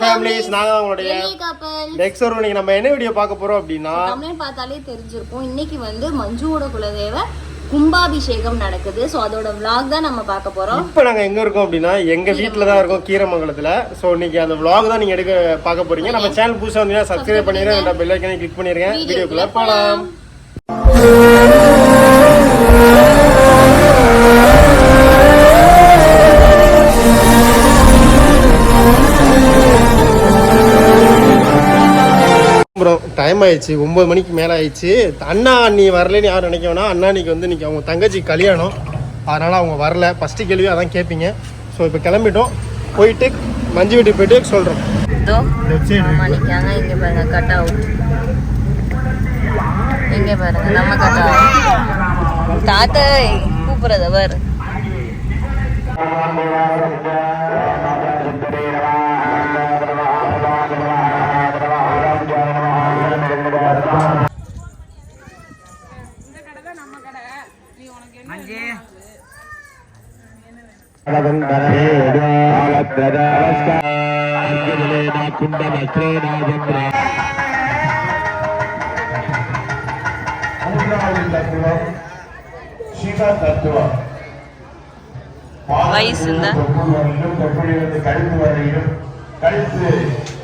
Families நாங்கள் உங்களுடைய next ஒரு இன்னைக்கு நம்ம என்ன வீடியோ பார்க்க போறோம் அப்படின்னா தமிழ் பார்த்தாலே தெரிஞ்சிருக்கும். இன்னைக்கு வந்து மஞ்சுவோட குலதெய்வ கும்பாபிஷேகம் நடக்குது. ஸோ அதோட vlog தான் நம்ம பார்க்க போறோம். இப்போ நாங்கள் எங்க இருக்கோம் அப்படின்னா எங்க வீட்டில் தான் இருக்கோம் கீரமங்கலத்தில். ஸோ இன்னைக்கு அந்த vlog தான் நீங்க எடுக்க பார்க்க போறீங்க. நம்ம சேனல் புதுசாக வந்தீங்கன்னா சப்ஸ்கிரைப் பண்ணிடுங்க ரெண்டா பெல் ஐக்கனை கிளிக் பண்ணிருங்க. வீடியோக்குள்ள போகலாம் டைம் ஆயிடுச்சு ஒன்பது மணிக்கு மேலே ஆயிடுச்சு. அண்ணா அண்ணி வரலன்னு யாரும் நினைக்க வேணாம் அண்ணா அன்னைக்கு வந்து இன்னைக்கு அவங்க தங்கச்சி கல்யாணம். அதனால அவங்க வரல. ஃபர்ஸ்ட் கேள்வி அதான் கேட்பீங்க ஸோ இப்போ கிளம்பிட்டோம். போயிட்டு மஞ்சு வீட்டுக்கு போயிட்டு சொல்கிறோம் இங்க பாருங்க கட் அவுட் இங்க பாருங்க நம்ம கட் அவுட் தாத்தா கூப்பிடுறத பாரு. வயசுந்தா? கழுத்து வரையிலும் கழுத்து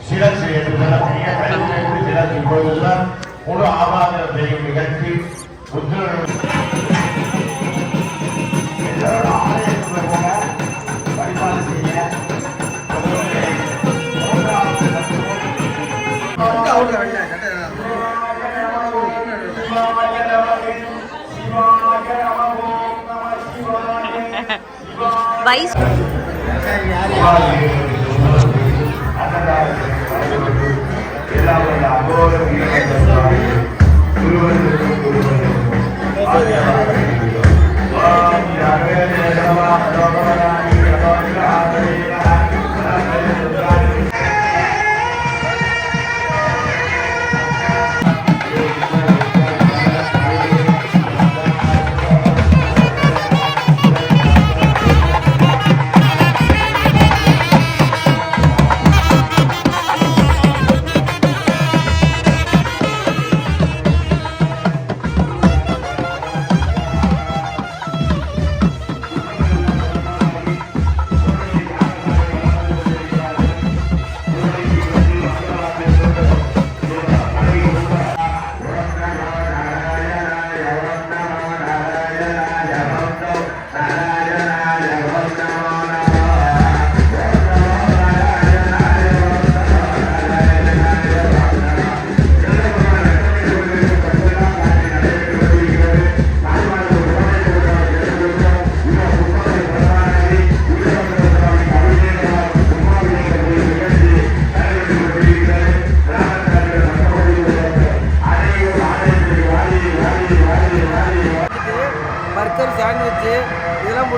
சிலசு எடுப்பதற்கு கழுத்து சிரசு இப்பொழுதுதான் முழு ஆபாதம் செய்யும் நிகழ்ச்சி புத்திரனுடைய வயசு பர்கர்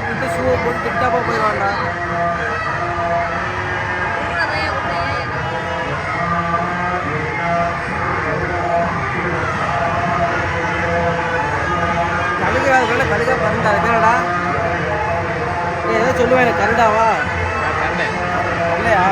போட்டுட்டு ஷூவை போட்டு டிப்டாப்பாக போயிடுவாண்டா கழுகு அதுக்குள்ள கழுகா பறந்தா ஏதோ சொல்லுவேன் எனக்கு கருடாவா இல்லையா?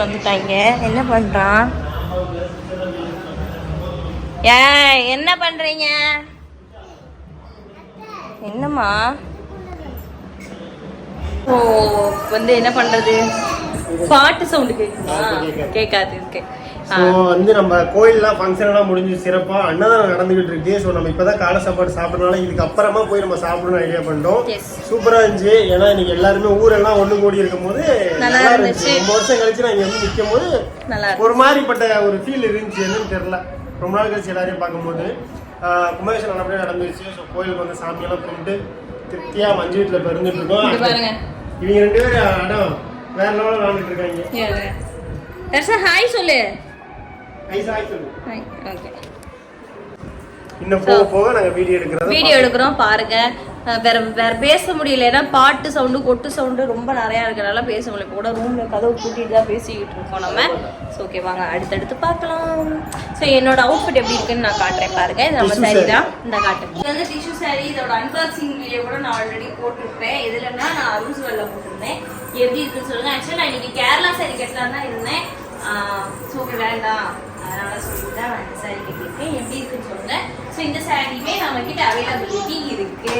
வயசு கூட்டிட்டு வந்துட்டாங்க. என்ன பண்றான்? ஏய் என்ன பண்றீங்க? என்னம்மா? ஓ வந்து என்ன பண்றது? பாட்டு சவுண்டு கேட்குமா கேட்காது. ஓகே ஸோ வந்து நம்ம கோயில்லாம் ஃபங்க்ஷன் எல்லாம் முடிஞ்சு சிறப்பா அன்னதானம் நடந்துகிட்டு இருக்கு. ஸோ நம்ம இப்பதான் காலை சாப்பாடு சாப்பிட்றதுனால இதுக்கு அப்புறமா போய் நம்ம சாப்பிடணும்னு ஐடியா பண்ணிட்டோம். Yes. சூப்பரா இருந்துச்சு. ஏன்னா இன்னைக்கு எல்லாருமே ஊரெல்லாம் ஒண்ணு கூடி இருக்கும் போது நல்லா இருந்துச்சு. ரொம்ப வருஷம் கழிச்சு நான் இங்க வந்து நிற்கும் போது ஒரு மாதிரிப்பட்ட ஒரு ஃபீல் இருந்துச்சு. என்னன்னு தெரியல. ரொம்ப நாள் கழிச்சு எல்லாரையும் பார்க்கும்போது கும்பாபிஷேகம் நல்லபடியாக நடந்துருச்சு ஸோ கோயிலுக்கு வந்து சாமியெல்லாம் கும்பிட்டு திருப்தியா மஞ்சு வீட்டில் இப்போ இங்க இருக்கோம் இவங்க ரெண்டு பேரும் அடம் வேற லெவலில் விளாண்டுட்டு இருக்காங்க. ஹாய் சொல்லு. ஓகே இன்னும் போக போக நாங்க வீடியோ எடுக்கிறத வீடியோ எடுக்கிறோம் பாருங்க. வேற வேற பேச முடியல. ஏன்னா பாட்டு சவுண்டு கொட்டு சவுண்டு ரொம்ப நிறையா இருக்கனால பேச முடியல. இப்போ கூட ரூம்ல கதவு பூட்டிட்டு தான் பேசிக்கிட்டு இருக்கோம் நம்ம. ஸோ ஓகே வாங்க அடுத்தடுத்து பார்க்கலாம். ஸோ என்னோட அவுட்ஃபிட் எப்படி இருக்குன்னு நான் காட்டுறேன் பாருங்க. இது நம்ம saree. தான். இந்த காட்டு. இது வந்து டிஷ்யூ saree. இதோட அன்பாக்சிங் வீடியோ கூட நான் ஆல்ரெடி போட்டிருப்பேன் இதுலன்னா நான் அருள்ஸ் வெல்ல போட்டிருந்தேன். எப்படி இருக்குன்னு சொல்லுங்க. ஆக்சுவலாக நான் இன்னைக்கு கேரளா saree கட்டலாம் தான் இருந்தேன். ஸோ ஓகே வேண்டாம். அதனால சொல்லிட்டு தான் நான் இந்த எப்படி இருக்குன்னு சொன்னேன் ஸோ இந்த சாரியுமே நம்ம கிட்ட அவைலபிலிட்டி இருக்கு.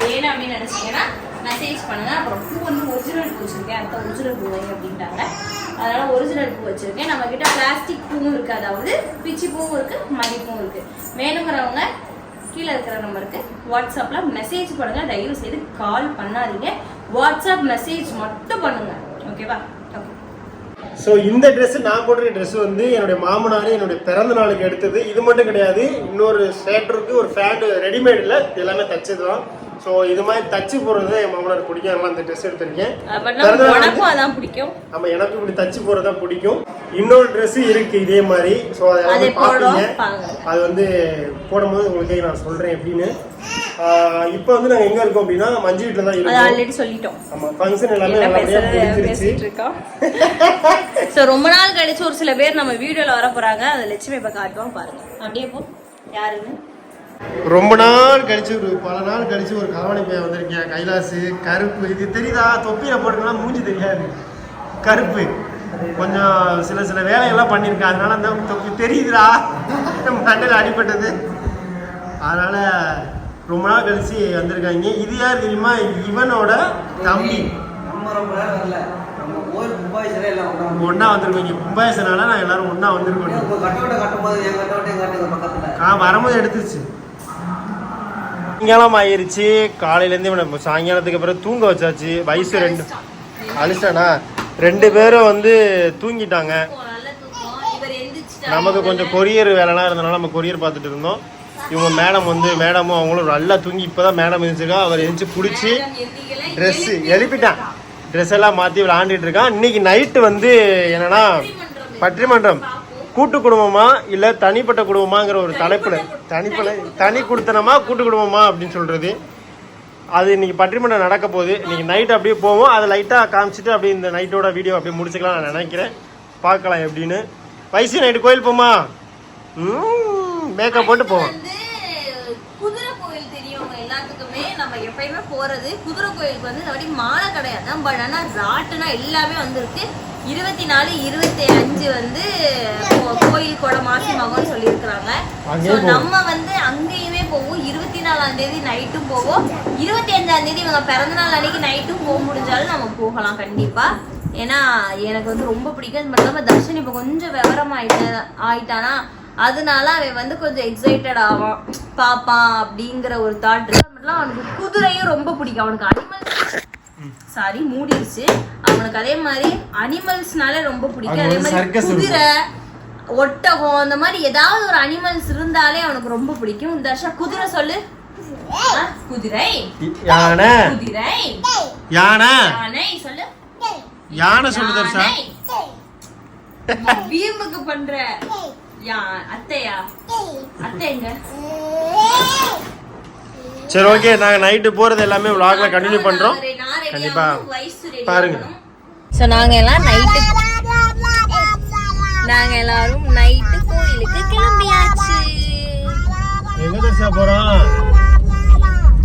வேணும் அப்படின்னு நினைச்சீங்கன்னா மெசேஜ் பண்ணுங்க. அப்புறம் பூ வந்து ஒரிஜினல் பூ வச்சிருக்கேன். அடுத்த ஒரிஜினல் பூ வைங்க அப்படின்ட்டாங்க அதனால ஒரிஜினல் பூ வச்சிருக்கேன். நம்ம கிட்ட பிளாஸ்டிக் பூவும் இருக்கு. அதாவது பிச்சி பூவும் இருக்கு மதிப்பும் இருக்கு. வேணுங்கிறவங்க கீழே இருக்கிற நம்பருக்கு வாட்ஸ்அப்பில் மெசேஜ் பண்ணுங்கள் தயவு செய்து கால் பண்ணாதீங்க. வாட்ஸ்அப் மெசேஜ் மட்டும் பண்ணுங்கள் ஓகேவா ஸோ இந்த ட்ரெஸ்ஸு நான் போடுற ட்ரெஸ்ஸு வந்து என்னுடைய மாமனார் என்னுடைய பிறந்த நாளுக்கு எடுத்தது. இது மட்டும் கிடையாது இன்னொரு ஸ்வேட்டருக்கு ஒரு ஃபேண்ட் ரெடிமேடில் எல்லாமே தச்சது தான் ஸோ இது மாதிரி தச்சு போடுறது என் மாமனார் பிடிக்கும். அதனால அந்த ட்ரெஸ் எடுத்திருக்கேன். அதான் பிடிக்கும்? ஆமா எனக்கு இப்படி தச்சு போறது தான் பிடிக்கும். இன்னொரு Dress இருக்கு இதே மாதிரி. ஸோ அதை பார்ப்பீங்க. அது வந்து போடும்போது உங்களுக்கு நான் சொல்றேன் எப்படின்னு. இப்போ வந்து நாங்கள் எங்க இருக்கோம் அப்படின்னா மஞ்சு வீட்டில் தான் இருக்கோம். ஆல்ரெடி சொல்லிட்டோம். ஆமா ஃபங்க்ஷன் எல்லாமே பேசிட்டு இருக்கோம் ஸோ ரொம்ப நாள் கழிச்சு ஒரு சில பேர் நம்ம வீடியோல வர போறாங்க. அதை லட்சுமி இப்ப காட்டுவோம் பாருங்க. அப்படியே போ. யாருன்னு? ரொம்ப நாள் கழிச்சு ஒரு பல நாள் கழிச்சு ஒரு கவனி பையன் வந்திருக்கேன். கைலாசு கருப்பு இது தெரியுதா? தொப்பியில போட்டுக்கலாம் மூஞ்சி தெரியாது. கருப்பு. கொஞ்சம் சில சில வேலையெல்லாம் பண்ணியிருக்கேன். அதனால அந்த தொப்பி தெரியுதுடா. மண்டையில் அடிபட்டது. அதனால ரொம்ப நாள் கழிச்சு வந்திருக்காங்க இது யார் தெரியுமா? இவனோட தம்பி. ஒன்றா வந்திருக்கீங்க கும்பாயசனால நான் எல்லாரும் ஒன்றா வந்திருக்கோம். நான் வரும்போது எடுத்துருச்சு. சாயங்காலம் ஆயிருச்சு காலையிலேருந்து இவனை சாயங்காலத்துக்கு அப்புறம் தூங்க வச்சாச்சு. வயசு ரெண்டு அழிச்சானா ரெண்டு பேரும் வந்து தூங்கிட்டாங்க. நமக்கு கொஞ்சம் கொரியர் வேலைலாம் இருந்தனால நம்ம கொரியர் பார்த்துட்டு இருந்தோம். இவங்க மேடம் வந்து மேடமும் அவங்களும் நல்லா தூங்கி இப்போதான் மேடம் இருந்துச்சுக்கா அவர் எழுந்துச்சு பிடிச்சி ட்ரெஸ் எழுப்பிட்டான். ட்ரெஸ் எல்லாம் மாற்றி விளாண்டுட்டு இருக்கான். இன்னைக்கு நைட்டு வந்து என்னன்னா பட்டிமன்றம். கூட்டு குடும்பமா இல்லை தனிப்பட்ட குடும்பமாங்கிற ஒரு தலைப்பில்? தனிப்பல தனி குடுத்தனமா கூட்டு குடும்பமா அப்படின்னு சொல்றது. அது இன்னைக்கு பட்டிமன்றம் நடக்க போகுது. இன்னைக்கு நைட் அப்படியே போவோம். அதை லைட்டாக காமிச்சிட்டு அப்படியே இந்த நைட்டோட வீடியோ அப்படியே முடிச்சுக்கலாம் நான் நினைக்கிறேன். பார்க்கலாம் எப்படின்னு. வயசு நைட்டு கோயில் போமா? மேக்கப் போட்டு போவோம். வந்து குதிரை கோயில் எல்லாத்துக்குமே. நம்ம எப்பயுமே போறது குதிரை கோயிலுக்கு வந்து இந்த மாலை கிடையாது. பட் ஆனா ராட்டுனா எல்லாமே வந்துருக்கு. இருபத்தி நாலு இருபத்தி அஞ்சு வந்து கோயில் கூட மாசி மகம்னு சொல்லியிருக்கிறாங்க. ஸோ. நம்ம வந்து அங்கேயுமே போவோம். இருபத்தி நாலாம் தேதி நைட்டும் போவோம். இருபத்தி அஞ்சாம் தேதி இவங்க பிறந்த நாள் அன்னைக்கு நைட்டும் போக முடிஞ்சாலும் நம்ம போகலாம் கண்டிப்பா. ஏன்னா எனக்கு வந்து ரொம்ப பிடிக்கும். அது மட்டும் இல்லாமல் தர்ஷன் இப்போ கொஞ்சம் விவரம் ஆயிட்ட ஆயிட்டானா அதனால அவன் வந்து கொஞ்சம் எக்ஸைட்டட் ஆவான். பாப்பான் அப்படிங்கிற ஒரு தாட் அவனுக்கு குதிரையும் ரொம்ப பிடிக்கும். அவனுக்கு அனிமல்ஸ் சாரி மூடிடுச்சு அவனுக்கு அதே மாதிரி அனிமல்ஸ்னாலே ரொம்ப பிடிக்கும். அதே மாதிரி. குதிரை ஒட்டகம் அந்த மாதிரி ஏதாவது ஒரு அனிமல்ஸ் இருந்தாலே அவனுக்கு ரொம்ப பிடிக்கும். தர்ஷா குதிரை சொல்லு. குதிரை. யானை. குதிரை. யானை. யானை சொல்லு. யானை. சொல்லு தர்ஷா. வீம்புக்கு பண்ற யா அத்தையா? அத்தை எங்க? சரி ஓகே. நாங்கள் நைட்டு போகிறது எல்லாமே vlogல கண்டினியூ பண்ணுறோம் கண்டிப்பா. பாருங்க. ஸோ நாங்க எல்லாம் நைட்டு நாங்க எல்லாரும் நைட்டு கோயிலுக்கு கிளம்பியாச்சு. எங்க தர்ஷா போகிறோம்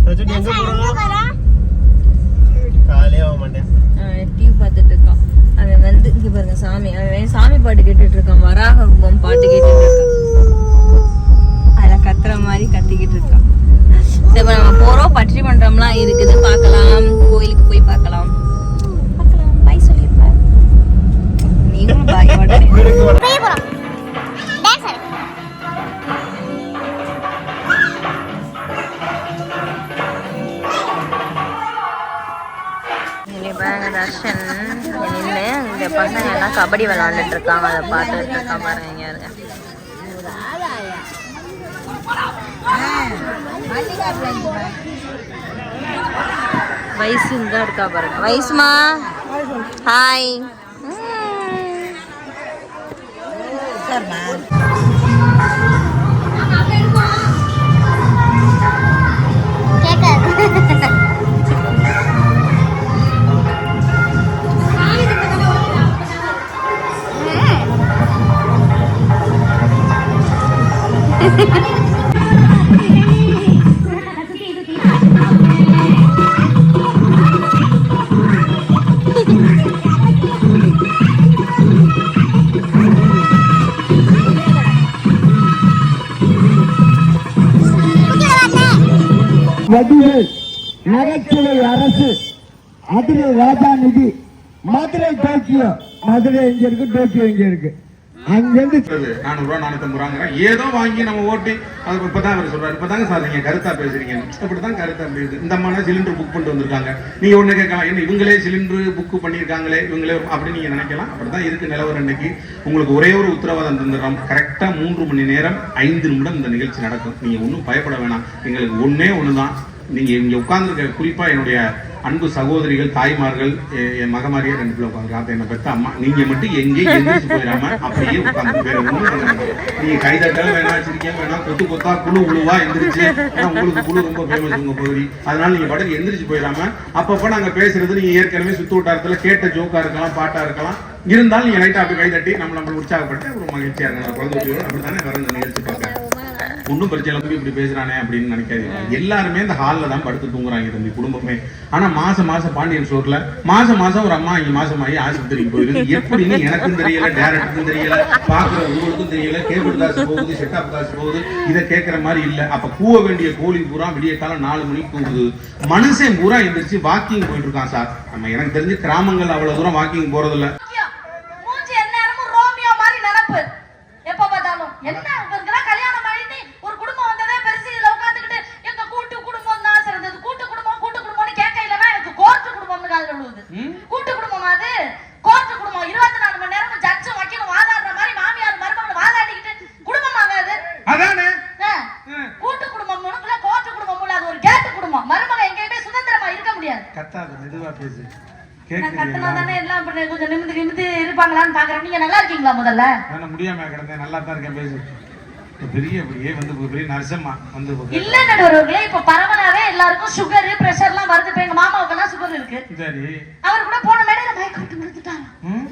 சச்சுட்டி எங்க போகிறோம் காலையே ஆக மாட்டேன். டிவி பார்த்துட்டு இருக்கான். அவன் வந்து இங்க பாருங்க சாமி. அவன் சாமி பாட்டு கேட்டுட்டு இருக்கான். வராக ரூபம் பாட்டு கேட்டுட்டு இருக்கான். அதில் கத்துற மாதிரி கத்திக்கிட்டு இருக்கான். சரி இப்ப நம்ம போறோம். பற்றி மன்றம்லாம் இருக்குது. பார்க்கலாம். கோயிலுக்கு போய் பார்க்கலாம். தர்ஷன் நின்று இந்த பசங்க எல்லாம் கபடி விளாண்டுட்டு இருக்காங்க அதை பாருங்க வயசு தான் இருக்கா பாருங்க. வயசுமா? Hi Sarman. Ha ha ha. Vadivel நகைச்சுவை அரசு அதிரை ராஜா நிதி மதுரை டோக்கியோ மதுரை எங்க இருக்கு டோக்கியோ எங்க இருக்கு. அங்கிருந்து நானூறு ரூபா நானூத்தம்பது ரூபாங்கிற ஏதோ வாங்கி நம்ம ஓட்டி அது இப்பதான் அவர் சொல்றாரு. இப்பதாங்க சார் நீங்க கருத்தா பேசுறீங்க. இப்படிதான் கருத்தா பேசுது. இந்த அம்மா சிலிண்டர் புக் பண்ணிட்டு வந்திருக்காங்க. நீங்க ஒண்ணு கேட்கலாம். என்ன இவங்களே சிலிண்டர் புக் பண்ணிருக்காங்களே இவங்களே அப்படின்னு நீங்க நினைக்கலாம். அப்படிதான் இருக்கு நிலவரம் இன்னைக்கு. உங்களுக்கு ஒரே ஒரு உத்தரவாதம் தந்துடுறோம். கரெக்டா மூன்று மணி நேரம் ஐந்து நிமிடம் இந்த நிகழ்ச்சி நடக்கும். நீங்க ஒன்றும் பயப்பட வேணாம். எங்களுக்கு ஒன்னே ஒண்ணுதான். நீங்க இங்க உட்கார்ந்துருக்க குறிப்பா என்னுடைய அன்பு சகோதரிகள் தாய்மார்கள் என் மகமாரியா ரெண்டு பிள்ளை உட்காந்துருக்காங்க என்ன பெத்த அம்மா நீங்க மட்டும் எங்கேயும் எந்திரிச்சு போயிடாம அப்படியே உட்காந்து வேற ஒண்ணும் வேணாம். நீங்க கைதட்டல் வேணாம் சிரிக்க வேணாம் கொத்து கொத்தா குழு குழுவா எந்திரிச்சு ஏன்னா உங்களுக்கு குழு ரொம்ப ஃபேமஸ் உங்க பகுதி. அதனால நீங்க பாட்டுக்கு எந்திரிச்சு போயிடாம அப்பப்ப நாங்க பேசுறது நீங்க ஏற்கனவே சுத்து வட்டாரத்துல கேட்ட ஜோக்கா இருக்கலாம் பாட்டா இருக்கலாம். இருந்தாலும் நீங்க லைட்டா அப்படி கை தட்டி நம்ம நம்மளை உற்சாகப்பட்டு ஒரு மகிழ்ச்சியா இருக்கலாம் குழந்தை அப்படி அப்படித்தானே வர நிகழ்ச்சி பார்க்க ஒன்றும் பிரச்சனை இல்லை, தம்பி இப்படி பேசுறானே அப்படின்னு நினைக்காதீங்க. எல்லாருமே இந்த ஹாலில் தான் படுத்து தூங்குறாங்க தம்பி குடும்பமே. ஆனா மாசம் மாசம் பாண்டியன் ஸ்டோர்ல மாசம் மாசம் ஒரு அம்மா இங்க மாசம் ஆகி ஆஸ்பத்திரிக்கு போயிருக்கு எப்படின்னு எனக்கும் தெரியல டேரக்டருக்கும் தெரியல பாக்குற உங்களுக்கும் தெரியல கேபிள் காசு போகுது செட்டப் காசு போகுது இதை கேட்கற மாதிரி இல்ல. அப்ப கூவ வேண்டிய கோழி பூரா விடிய காலம் நாலு மணிக்கு தூங்குது. மனுஷன் பூரா எந்திரிச்சு வாக்கிங் போயிட்டு இருக்கான் சார். நம்ம எனக்கு தெரிஞ்சு கிராமங்கள் அவ்வளவு தூரம் வாக்கிங் போறது இல்ல மூஞ்சி எந்நேரமும் ரோமியோ மாதிரி நடப்பு எப்ப பார்த்தாலும் என்ன இவருக்கெல்லாம் கல்யாணம் பண்ணி ஒரு குடும்பம் வந்ததே பெருசு இதுல உட்காந்துக்கிட்டு எங்க கூட்டு குடும்பம் தான் சிறந்தது கூட்டு குடும்பம் கூட்டு குடும்பம்னு கேட்கையிலதான் எனக்கு கோர்ட்டு குடும்பம்னு காதுல விழுவுது கூட்டு குடும்பம் அது கோர்ட்டு குடும்பம் இருபத்தி நாலு மணி நேரம் ஜட்ஜு வக்கீலும் வாதாடுற மாதிரி மாமியார் மருமகள் வாதாடிக்கிட்டு குடும்பம் ஆகாது அதானே ஆ. கூட்டு குடும்பம் முழுக்கல கோர்ட்டு குடும்பம் இல்ல அது ஒரு கேட்டு குடும்பம் மருமக எங்கேயுமே சுதந்திரமா இருக்க முடியாது கத்தாது மெதுவா பேசு நான் கத்துனா தானே எல்லாம் இப்ப கொஞ்சம் நிமிந்து நிமிந்து இருப்பாங்களான்னு பாக்குறேன் இருக்கீங்களா முதல்ல? நான் முடியாம கிடந்தேன். நல்லா தான் இருக்கேன் பேசு. இப்ப பெரிய வந்து இப்ப பெரிய நரசம்மா வந்து இப்ப இல்ல நடுவர்களே இப்ப பரவலாவே எல்லாருக்கும் சுகர் பிரஷர் எல்லாம் வருது. இப்ப எங்க மாமாவுக்கு எல்லாம் சுகர் இருக்கு. சரி. அவர் கூட போன மேடையில மயக்க விட்டு விழுந்துட்டாங்க ம்?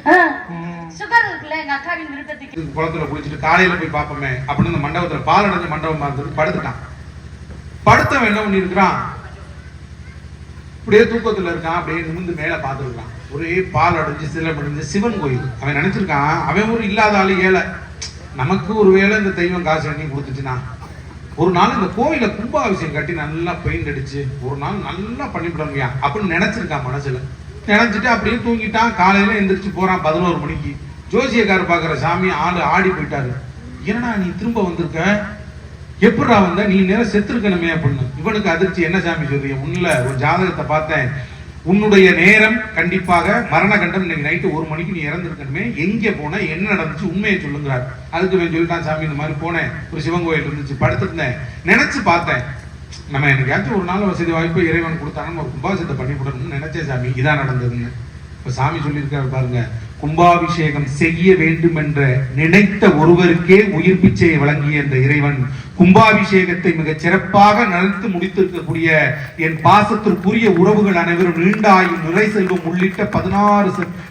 சுகர் இருக்குல்ல எங்க அக்காவின் விருப்பத்துக்கு. குளத்துல குளிச்சுட்டு காலையில போய் பார்ப்போமே அப்படின்னு இந்த மண்டபத்துல பால் அடைஞ்ச மண்டபம் பார்த்துட்டு படுத்துட்டான். படுத்தவன் என்ன பண்ணிருக்கிறான் அப்படியே தூக்கத்துல இருக்கான் அப்படியே நிமிந்து மேல பார்த்துருக்கான். ஒரே பால் அடைஞ்சு சில அடைஞ்சு சிவன் கோயில். அவன் நினைச்சிருக்கான் அவன் ஒரு இல்லாத ஆளு ஏழை. நமக்கு ஒரு வேளை இந்த தெய்வம் காசு எண்ணி கொடுத்துச்சுன்னா ஒரு நாள் இந்த கோயில கும்பாபிஷேகம் கட்டி நல்லா பெயிண்ட் அடிச்சு ஒரு நாள் நல்லா பண்ணிவிட முடியும் அப்படின்னு நினைச்சிருக்கான் மனசுல. நினைச்சிட்டு அப்படியே தூங்கிட்டான் காலையில எந்திரிச்சு போறான் பதினோரு மணிக்கு. ஜோசியக்கார் பாக்குற சாமி ஆளு ஆடி போயிட்டாரு. என்னடா நீ திரும்ப வந்திருக்க? எப்படா வந்த? நீ நேரம் செத்துருக்கணுமே அப்படின்னு. இவனுக்கு அதிர்ச்சி. என்ன சாமி சொல்றீங்க? உன்னில ஒரு ஜாதகத்தை பார்த்தேன். உன்னுடைய நேரம் கண்டிப்பாக மரண கண்டம் இன்னைக்கு நைட்டு ஒரு மணிக்கு நீ இறந்துருக்கணுமே. எங்கே போன என்ன நடந்துச்சு உண்மையை சொல்லுங்கிறார். அதுக்கு இவன் சொல்லிட்டான் சாமி இந்த மாதிரி போனேன். ஒரு சிவன் கோயில் இருந்துச்சு படுத்திருந்தேன். நினைச்சு பார்த்தேன். நம்ம என்னைக்காச்சும் ஒரு நாள் வசதி வாய்ப்பு இறைவன் கொடுத்தாங்கன்னு ஒரு கும்பாசத்தை பண்ணி விடணும்னு நினைச்சேன் சாமி. இதான் நடந்ததுன்னு. இப்போ சாமி சொல்லியிருக்காரு பாருங்க. கும்பாபிஷேகம் செய்ய வேண்டும் என்ற நினைத்த ஒருவருக்கே உயிர் பிச்சையை வழங்கிய இந்த இறைவன் கும்பாபிஷேகத்தை மிகச் சிறப்பாக நடத்து முடித்திருக்கக்கூடிய என் பாசத்திற்குரிய உறவுகள் அனைவரும் நீண்டாயும் நிறை செல்வம் உள்ளிட்ட பதினாறு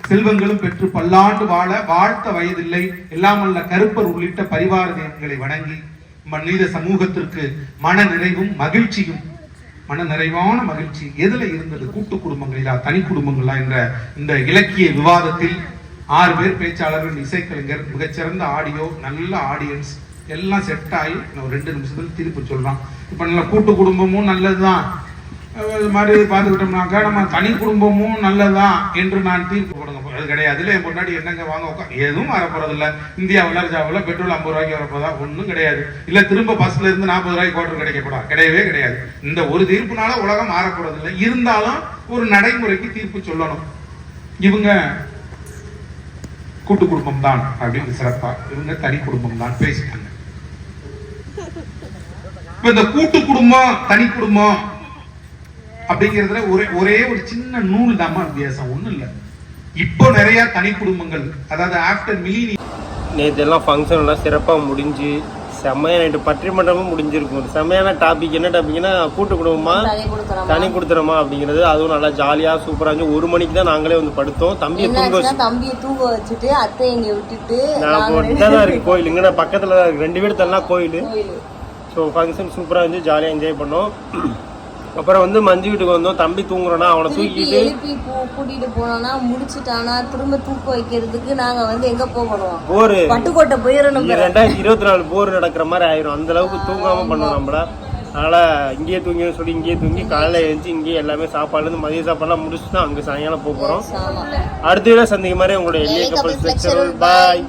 செல்வங்களும் பெற்று பல்லாண்டு வாழ வாழ்த்த வயதில்லை எல்லாமல்ல கருப்பர் உள்ளிட்ட பரிவார தேவங்களை வணங்கி மனித சமூகத்திற்கு மன நிறைவும் மகிழ்ச்சியும் மன நிறைவான மகிழ்ச்சி எதுல இருந்தது? கூட்டு குடும்பங்களா தனி குடும்பங்களா என்ற இந்த இலக்கிய விவாதத்தில் ஆறு பேர் பேச்சாளர்கள் இசைக்கலைஞர் மிகச்சிறந்த ஆடியோ நல்ல ஆடியன்ஸ் எல்லாம் செட் ஆகி நான் ரெண்டு நிமிஷத்தில் தீர்ப்பு சொல்கிறான் இப்போ நல்ல கூட்டு குடும்பமும் நல்லதுதான். தான் இது மாதிரி பார்த்துக்கிட்டோம்னாக்கா நம்ம தனி குடும்பமும் நல்லதுதான் என்று நான் தீர்ப்பு கொடுங்க. அது கிடையாது. இல்லை என் பொண்டாட்டி என்னங்க வாங்க உட்கா எதுவும் வரப்போறதில்ல. இந்தியா வளர்ச்சாவில் பெட்ரோல் ஐம்பது ரூபாய்க்கு வரப்போதா? ஒன்றும் கிடையாது. இல்லை திரும்ப பஸ்ல இருந்து நாற்பது ரூபாய்க்கு கோட்டர் கிடைக்கப்படா கிடையவே கிடையாது. இந்த ஒரு தீர்ப்புனால உலகம் மாறப்போறதில்லை. இருந்தாலும் ஒரு நடைமுறைக்கு தீர்ப்பு சொல்லணும். இவங்க கூட்டு குடும்பம் தான் அப்படின்னு சிறப்பா இவங்க தனி குடும்பம் தான் பேசிட்டாங்க. இப்ப இந்த கூட்டு குடும்பம் தனி குடும்பம் அப்படிங்கிறதுல ஒரே ஒரே ஒரு சின்ன நூல் தாமா வித்தியாசம். ஒண்ணும் இல்லை. இப்போ நிறைய தனி குடும்பங்கள் அதாவது ஆஃப்டர் மிலினி நேற்று எல்லாம் ஃபங்க்ஷன் எல்லாம் சிறப்பாக முடிஞ்சு செம்மையாக நைட்டு பட்டிமன்றமும் முடிஞ்சிருக்கும். செம்மையான டாபிக் என்ன டாபிக்னா கூட்டு குடும்பமா? தனி தனி கொடுத்துறோமா அப்படிங்கிறது. அதுவும் நல்லா ஜாலியாக சூப்பராக இருந்துச்சு. ஒரு மணிக்கு தான் நாங்களே வந்து படுத்தோம். தம்பியை தூங்க வச்சு தம்பியை தூங்க வச்சுட்டு அத்தை இங்க விட்டுட்டு நான் தான் இருக்கு கோயில். இங்கே பக்கத்தில் தான் இருக்கு. ரெண்டு தள்ளா கோயில். கோயிலு. ஸோ ஃபங்க்ஷன் சூப்பராக இருந்துச்சு. ஜாலியாக என்ஜாய் பண்ணோம். அப்புறம் வந்து மஞ்சு வீட்டுக்கு வந்தோம். தம்பி தூங்குறோன்னா அவனை தூக்கிட்டு. எழுப்பி கூட்டிட்டு போனோம்னா முடிச்சிட்டானா திரும்ப தூக்க வைக்கிறதுக்கு நாங்க வந்து எங்க போகணும் போரு. பட்டுக்கோட்டை போயிடணும் ரெண்டாயிரத்தி இருபத்தி நாலு போர் நடக்கிற மாதிரி ஆயிரும். அந்த அளவுக்கு தூங்காம பண்ணோம் நம்மள. அதனால இங்கேயே தூங்கி சொல்லி இங்கேயே தூங்கி காலையில எழுந்துச்சு இங்கேயே எல்லாமே சாப்பாடுல இருந்து மதிய சாப்பாடுலாம் முடிச்சுட்டு அங்க சாயங்காலம் போக போறோம். ஆமா. அடுத்த வீடியோ சந்திக்க மாதிரி உங்களோட எளிய கப்பல் பாய்